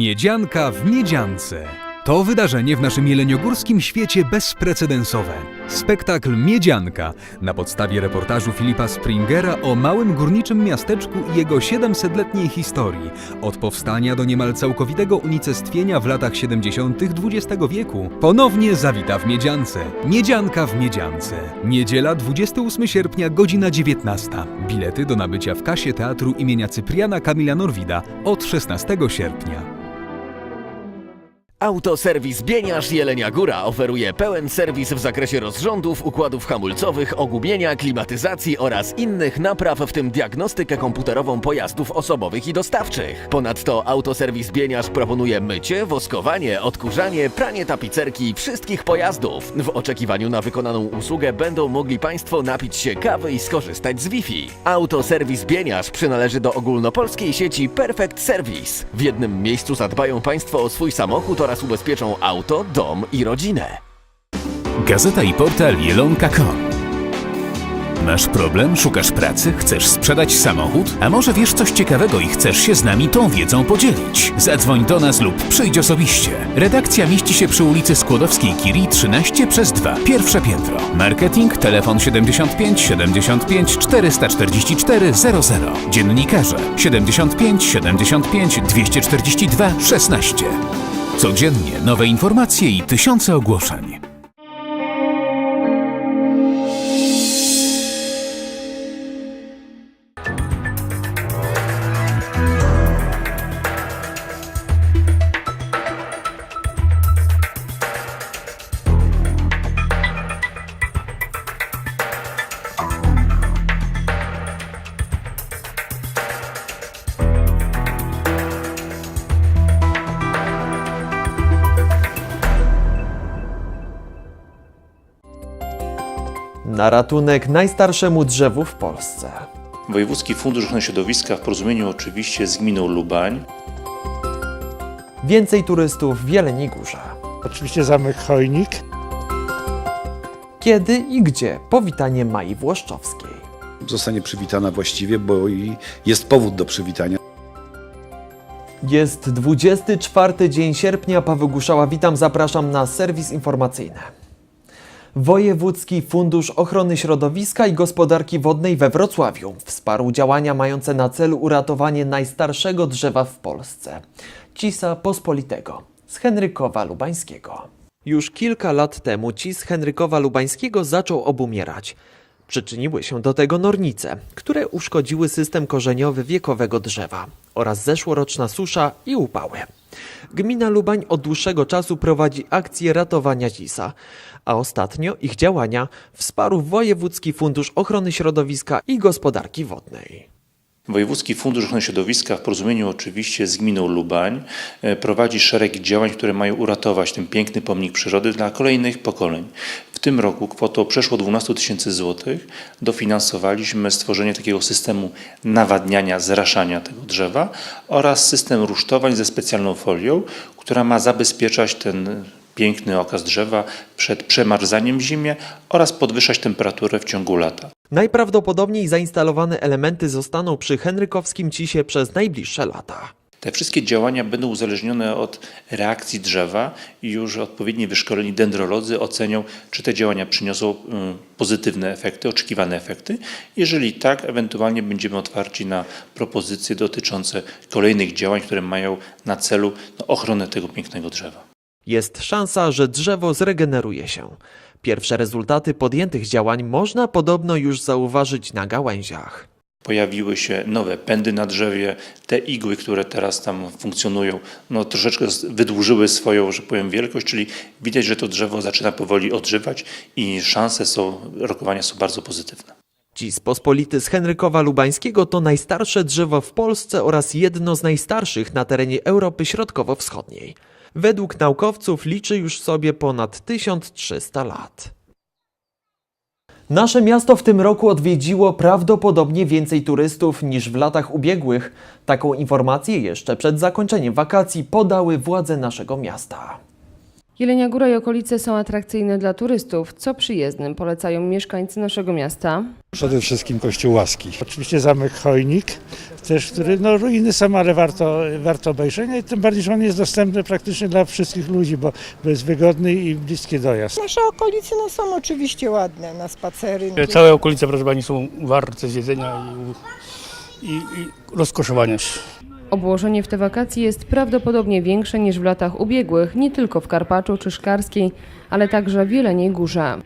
Miedzianka w Miedziance. To wydarzenie w naszym jeleniogórskim świecie bezprecedensowe. Spektakl Miedzianka na podstawie reportażu Filipa Springera o małym górniczym miasteczku i jego 700-letniej historii, od powstania do niemal całkowitego unicestwienia w latach 70. XX wieku, ponownie zawita w Miedziance. Miedzianka w Miedziance. Niedziela 28 sierpnia, godzina 19. Bilety do nabycia w kasie teatru imienia Cypriana Kamila Norwida od 16 sierpnia. Autoserwis Bieniasz Jelenia Góra oferuje pełen serwis w zakresie rozrządów, układów hamulcowych, ogumienia, klimatyzacji oraz innych napraw, w tym diagnostykę komputerową pojazdów osobowych i dostawczych. Ponadto Autoserwis Bieniasz proponuje mycie, woskowanie, odkurzanie, pranie tapicerki wszystkich pojazdów. W oczekiwaniu na wykonaną usługę będą mogli Państwo napić się kawy i skorzystać z Wi-Fi. Autoserwis Bieniasz przynależy do ogólnopolskiej sieci Perfect Service. W jednym miejscu zadbają Państwo o swój samochód oraz ubezpieczą auto, dom i rodzinę. Gazeta i portal Jelonka.com Masz problem? Szukasz pracy? Chcesz sprzedać samochód? A może wiesz coś ciekawego i chcesz się z nami tą wiedzą podzielić? Zadzwoń do nas lub przyjdź osobiście. Redakcja mieści się przy ulicy Skłodowskiej Kiri 13 przez 2, pierwsze piętro. Marketing, telefon 75 75 444 00. Dziennikarze 75 75 242 16. Codziennie nowe informacje i tysiące ogłoszeń. Ratunek najstarszemu drzewu w Polsce. Wojewódzki Fundusz Ochrony Środowiska w porozumieniu oczywiście z gminą Lubań Więcej turystów w Jeleniej Górze. Oczywiście zamek Chojnik. Kiedy i gdzie powitanie Mai Włoszczowskiej. zostanie przywitana właściwie, bo i jest powód do przywitania. Jest 24 dzień sierpnia. Paweł Guszała, witam, zapraszam na serwis informacyjny. Wojewódzki Fundusz Ochrony Środowiska i Gospodarki Wodnej we Wrocławiu wsparł działania mające na celu uratowanie najstarszego drzewa w Polsce Cisa Pospolitego z Henrykowa Lubańskiego. Już kilka lat temu cis Henrykowa Lubańskiego zaczął obumierać. Przyczyniły się do tego nornice, które uszkodziły system korzeniowy wiekowego drzewa oraz zeszłoroczna susza i upały. Gmina Lubań od dłuższego czasu prowadzi akcję ratowania cisa, a ostatnio ich działania wsparł Wojewódzki Fundusz Ochrony Środowiska i Gospodarki Wodnej. Wojewódzki Fundusz Ochrony Środowiska w porozumieniu oczywiście z gminą Lubań e, prowadzi szereg działań, które mają uratować ten piękny pomnik przyrody dla kolejnych pokoleń. W tym roku kwotą przeszło 12 tysięcy złotych dofinansowaliśmy stworzenie takiego systemu nawadniania, zraszania tego drzewa oraz system rusztowań ze specjalną folią, która ma zabezpieczać ten piękny okaz drzewa przed przemarzaniem zimie oraz podwyższać temperaturę w ciągu lata. Najprawdopodobniej zainstalowane elementy zostaną przy Henrykowskim Cisie przez najbliższe lata. Te wszystkie działania będą uzależnione od reakcji drzewa i już odpowiednio wyszkoleni dendrolodzy ocenią, czy te działania przyniosą y, pozytywne efekty, oczekiwane efekty. Jeżeli tak, ewentualnie będziemy otwarci na propozycje dotyczące kolejnych działań, które mają na celu no, ochronę tego pięknego drzewa. Jest szansa, że drzewo zregeneruje się. Pierwsze rezultaty podjętych działań można podobno już zauważyć na gałęziach. Pojawiły się nowe pędy na drzewie, te igły, które teraz tam funkcjonują, no troszeczkę wydłużyły swoją, że powiem, wielkość, czyli widać, że to drzewo zaczyna powoli odżywać i szanse są, rokowania są bardzo pozytywne. Cis Pospolity z Henrykowa Lubańskiego to najstarsze drzewo w Polsce oraz jedno z najstarszych na terenie Europy Środkowo-Wschodniej. Według naukowców liczy już sobie ponad 1300 lat. Nasze miasto w tym roku odwiedziło prawdopodobnie więcej turystów niż w latach ubiegłych. Taką informację jeszcze przed zakończeniem wakacji podały władze naszego miasta. Jelenia Góra i okolice są atrakcyjne dla turystów, co przyjezdnym polecają mieszkańcy naszego miasta. Przede wszystkim Kościół Łaski. Oczywiście zamek Chojnik, też, który, no ruiny są, ale warto, warto obejrzenia i tym bardziej, że on jest dostępny praktycznie dla wszystkich ludzi, bo, jest wygodny i bliski dojazd. Nasze okolice no, są oczywiście ładne na spacery. Całe okolice, proszę Pani, są warte zjedzenia i, i, i rozkoszowania się. Obłożenie w te wakacje jest prawdopodobnie większe niż w latach ubiegłych, nie tylko w Karpaczu czy Szkarskiej, ale także w Jeleniej Górze.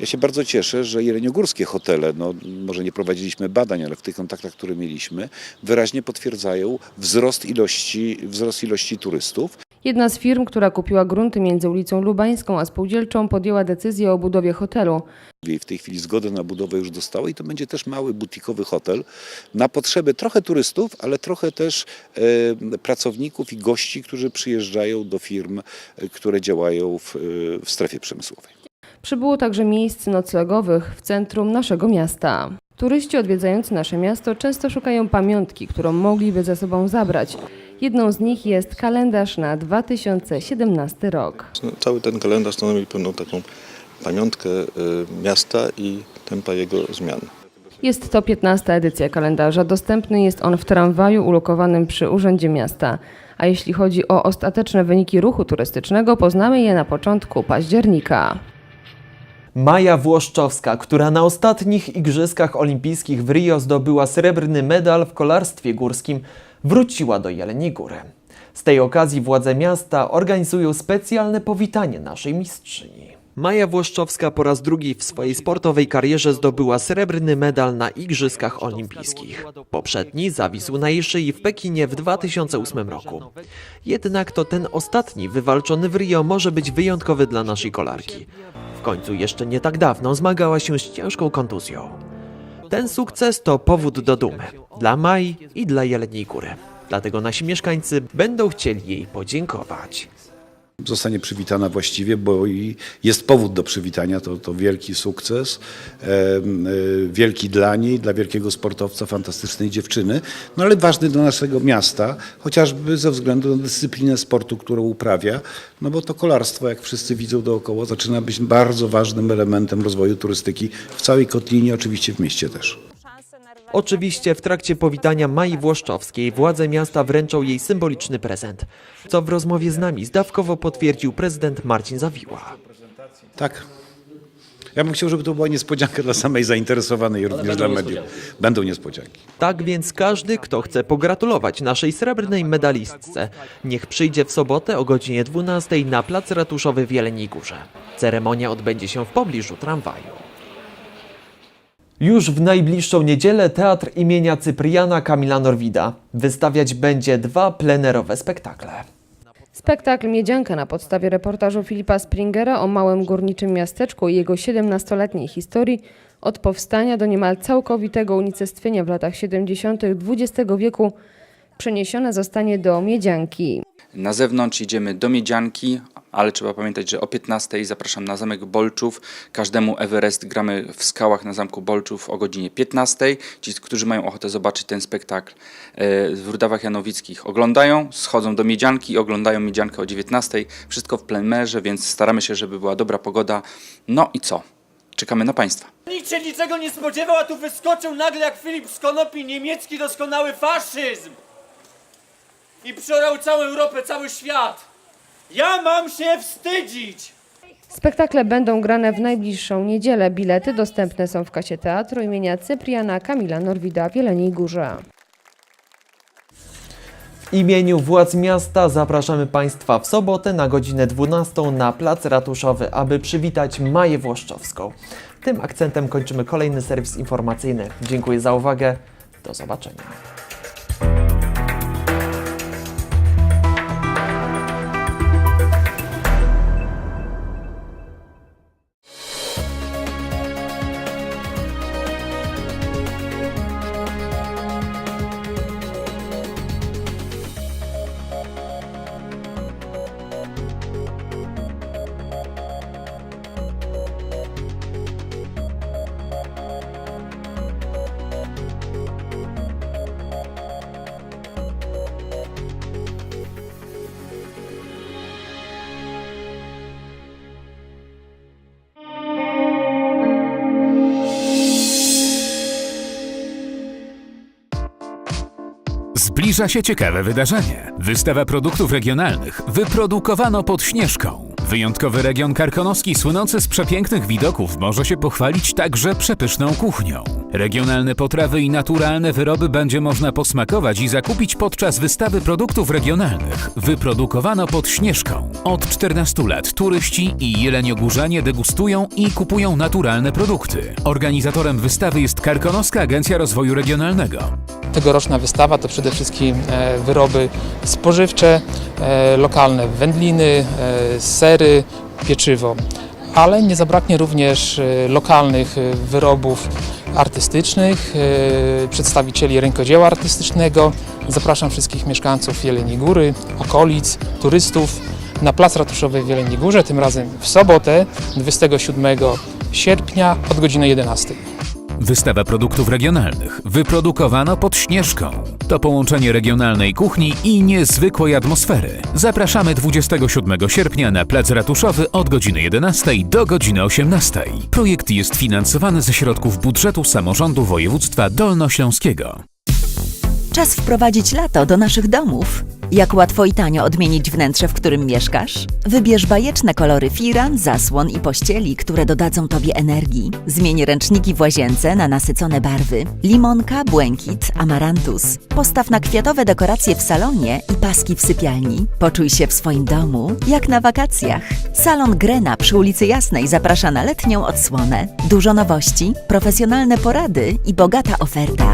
Ja się bardzo cieszę, że jeleniogórskie hotele, no może nie prowadziliśmy badań, ale w tych kontaktach, które mieliśmy, wyraźnie potwierdzają wzrost ilości, wzrost ilości turystów. Jedna z firm, która kupiła grunty między ulicą Lubańską a Spółdzielczą, podjęła decyzję o budowie hotelu. W tej chwili zgodę na budowę już dostała i to będzie też mały butikowy hotel na potrzeby trochę turystów, ale trochę też e, pracowników i gości, którzy przyjeżdżają do firm, e, które działają w, e, w strefie przemysłowej. Przybyło także miejsc noclegowych w centrum naszego miasta. Turyści odwiedzający nasze miasto często szukają pamiątki, którą mogliby ze sobą zabrać. Jedną z nich jest kalendarz na 2017 rok. No, Cały ten kalendarz stanowi pewną taką pamiątkę y, miasta i tempa jego zmian. Jest to 15 edycja kalendarza. Dostępny jest on w tramwaju ulokowanym przy Urzędzie Miasta. A jeśli chodzi o ostateczne wyniki ruchu turystycznego, poznamy je na początku października. Maja Włoszczowska, która na ostatnich Igrzyskach Olimpijskich w Rio zdobyła srebrny medal w kolarstwie górskim, wróciła do Jeleniej Góry. Z tej okazji władze miasta organizują specjalne powitanie naszej mistrzyni. Maja Włoszczowska po raz drugi w swojej sportowej karierze zdobyła srebrny medal na Igrzyskach Olimpijskich. Poprzedni zawisł na jej szyi w Pekinie w 2008 roku. Jednak to ten ostatni wywalczony w Rio może być wyjątkowy dla naszej kolarki. W końcu jeszcze nie tak dawno zmagała się z ciężką kontuzją. Ten sukces to powód do dumy dla Mai i dla Jeleniej Góry. Dlatego nasi mieszkańcy będą chcieli jej podziękować. Zostanie przywitana właściwie, bo i jest powód do przywitania, to, to wielki sukces, e, wielki dla niej, dla wielkiego sportowca, fantastycznej dziewczyny, no ale ważny dla naszego miasta, chociażby ze względu na dyscyplinę sportu, którą uprawia, no bo to kolarstwo, jak wszyscy widzą dookoła, zaczyna być bardzo ważnym elementem rozwoju turystyki w całej Kotlinie, oczywiście w mieście też. Oczywiście w trakcie powitania Mai Włoszczowskiej władze miasta wręczą jej symboliczny prezent, co w rozmowie z nami zdawkowo potwierdził prezydent Marcin Zawiła. Tak. Ja bym chciał, żeby to była niespodzianka dla samej zainteresowanej i również dla mediów. Będą niespodzianki. Tak więc każdy, kto chce pogratulować naszej srebrnej medalistce, niech przyjdzie w sobotę o godzinie 12 na plac ratuszowy w Jeleniej Górze. Ceremonia odbędzie się w pobliżu tramwaju. Już w najbliższą niedzielę Teatr imienia Cypriana Kamila Norwida wystawiać będzie dwa plenerowe spektakle. Spektakl Miedzianka na podstawie reportażu Filipa Springera o małym górniczym miasteczku i jego 17-letniej historii od powstania do niemal całkowitego unicestwienia w latach 70. XX wieku przeniesione zostanie do Miedzianki. Na zewnątrz idziemy do Miedzianki, ale trzeba pamiętać, że o 15 zapraszam na Zamek Bolczów. Każdemu Everest gramy w skałach na Zamku Bolczów o godzinie 15. Ci, którzy mają ochotę zobaczyć ten spektakl e, w Rudawach Janowickich oglądają, schodzą do Miedzianki i oglądają Miedziankę o 19. Wszystko w plenerze, więc staramy się, żeby była dobra pogoda. No i co? Czekamy na Państwa. Nikt się niczego nie spodziewał, a tu wyskoczył nagle jak Filip z Konopi niemiecki doskonały faszyzm! I przeorał całą Europę, cały świat! Ja mam się wstydzić! Spektakle będą grane w najbliższą niedzielę. Bilety dostępne są w kasie teatru imienia Cypriana Kamila Norwida w Jeleniej Górze. W imieniu władz miasta zapraszamy Państwa w sobotę na godzinę 12 na plac ratuszowy, aby przywitać Maję Włoszczowską. Tym akcentem kończymy kolejny serwis informacyjny. Dziękuję za uwagę. Do zobaczenia. Zbliża się ciekawe wydarzenie. Wystawa produktów regionalnych wyprodukowano pod Śnieżką. Wyjątkowy region karkonoski słynący z przepięknych widoków może się pochwalić także przepyszną kuchnią. Regionalne potrawy i naturalne wyroby będzie można posmakować i zakupić podczas wystawy produktów regionalnych. Wyprodukowano pod Śnieżką. Od 14 lat turyści i jeleniogórzanie degustują i kupują naturalne produkty. Organizatorem wystawy jest Karkonoska Agencja Rozwoju Regionalnego. Tegoroczna wystawa to przede wszystkim e, wyroby spożywcze, e, lokalne wędliny, e, sery, pieczywo, ale nie zabraknie również lokalnych wyrobów artystycznych, przedstawicieli rękodzieła artystycznego. Zapraszam wszystkich mieszkańców Jeleni Góry, okolic, turystów na Plac Ratuszowy w Jeleniej Górze, tym razem w sobotę 27 sierpnia od godziny 11. Wystawa produktów regionalnych wyprodukowano pod Śnieżką. To połączenie regionalnej kuchni i niezwykłej atmosfery. Zapraszamy 27 sierpnia na Plac Ratuszowy od godziny 11 do godziny 18. Projekt jest finansowany ze środków budżetu samorządu województwa dolnośląskiego. Czas wprowadzić lato do naszych domów. Jak łatwo i tanio odmienić wnętrze, w którym mieszkasz? Wybierz bajeczne kolory firan, zasłon i pościeli, które dodadzą Tobie energii. Zmień ręczniki w łazience na nasycone barwy. Limonka, błękit, amarantus. Postaw na kwiatowe dekoracje w salonie i paski w sypialni. Poczuj się w swoim domu, jak na wakacjach. Salon Grena przy ulicy Jasnej zaprasza na letnią odsłonę. Dużo nowości, profesjonalne porady i bogata oferta.